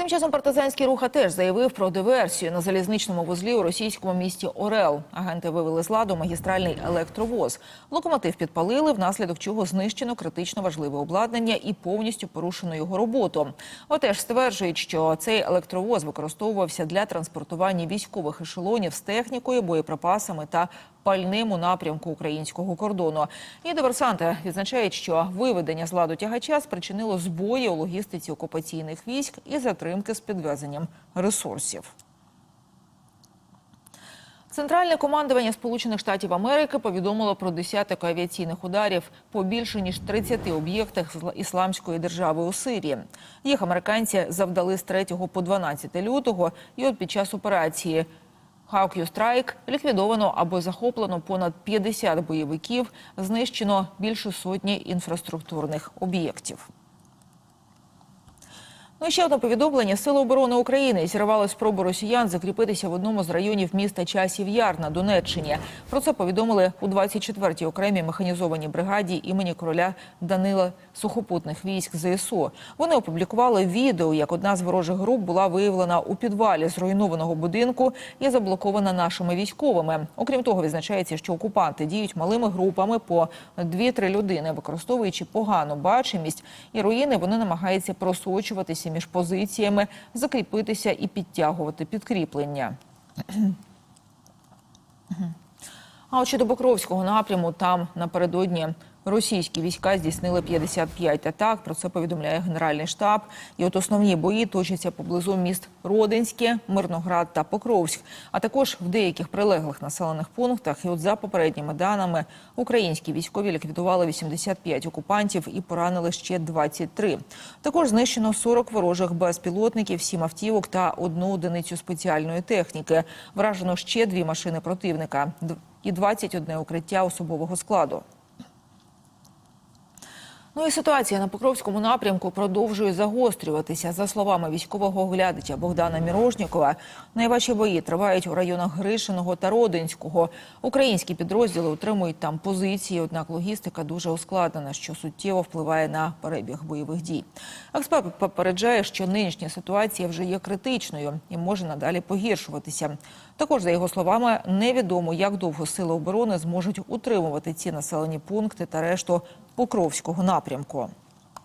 Тим часом партизанський рух теж заявив про диверсію на залізничному вузлі у російському місті Орел. Агенти вивели з ладу магістральний електровоз. Локомотив підпалили, внаслідок чого знищено критично важливе обладнання і повністю порушено його роботу. Отеж стверджують, що цей електровоз використовувався для транспортування військових ешелонів з технікою, боєприпасами та пальним у напрямку українського кордону. І диверсанти відзначають, що виведення з ладу тягача спричинило збої у логістиці окупаційних військ і затримки з підвезенням ресурсів. Центральне командування Сполучених Штатів Америки повідомило про десяток авіаційних ударів по більше ніж 30 об'єктах ісламської держави у Сирії. Їх американці завдали з 3 по 12 лютого. І от під час операції Хавк'ю Страйк ліквідовано або захоплено понад 50 бойовиків, знищено більше сотні інфраструктурних об'єктів. Ну і ще одне повідомлення. Сили оборони України зірвали спробу росіян закріпитися в одному з районів міста Часів Яр на Донеччині. Про це повідомили у 24-й окремій механізованій бригаді імені короля Данила сухопутних військ ЗСУ. Вони опублікували відео, як одна з ворожих груп була виявлена у підвалі зруйнованого будинку і заблокована нашими військовими. Окрім того, відзначається, що окупанти діють малими групами по 2-3 людини, використовуючи погану бачимість і руїни, вони намагаються просочуватися між позиціями, закріпитися і підтягувати підкріплення. А от щодо Покровського напряму, там напередодні російські війська здійснили 55 атак. Про це повідомляє Генеральний штаб. І от основні бої точаться поблизу міст Родинське, Мирноград та Покровськ, а також в деяких прилеглих населених пунктах. І от за попередніми даними українські військові ліквідували 85 окупантів і поранили ще 23. Також знищено 40 ворожих безпілотників, 7 автівок та одну одиницю спеціальної техніки. Вражено ще дві машини противника і 21 укриття особового складу. Ну і ситуація на Покровському напрямку продовжує загострюватися. За словами військового оглядача Богдана Мірожнікова, найважчі бої тривають у районах Гришиного та Родинського. Українські підрозділи утримують там позиції, однак логістика дуже ускладнена, що суттєво впливає на перебіг бойових дій. Експерт попереджає, що нинішня ситуація вже є критичною і може надалі погіршуватися. Також, за його словами, невідомо, як довго сили оборони зможуть утримувати ці населені пункти та решту Покровського напрямку.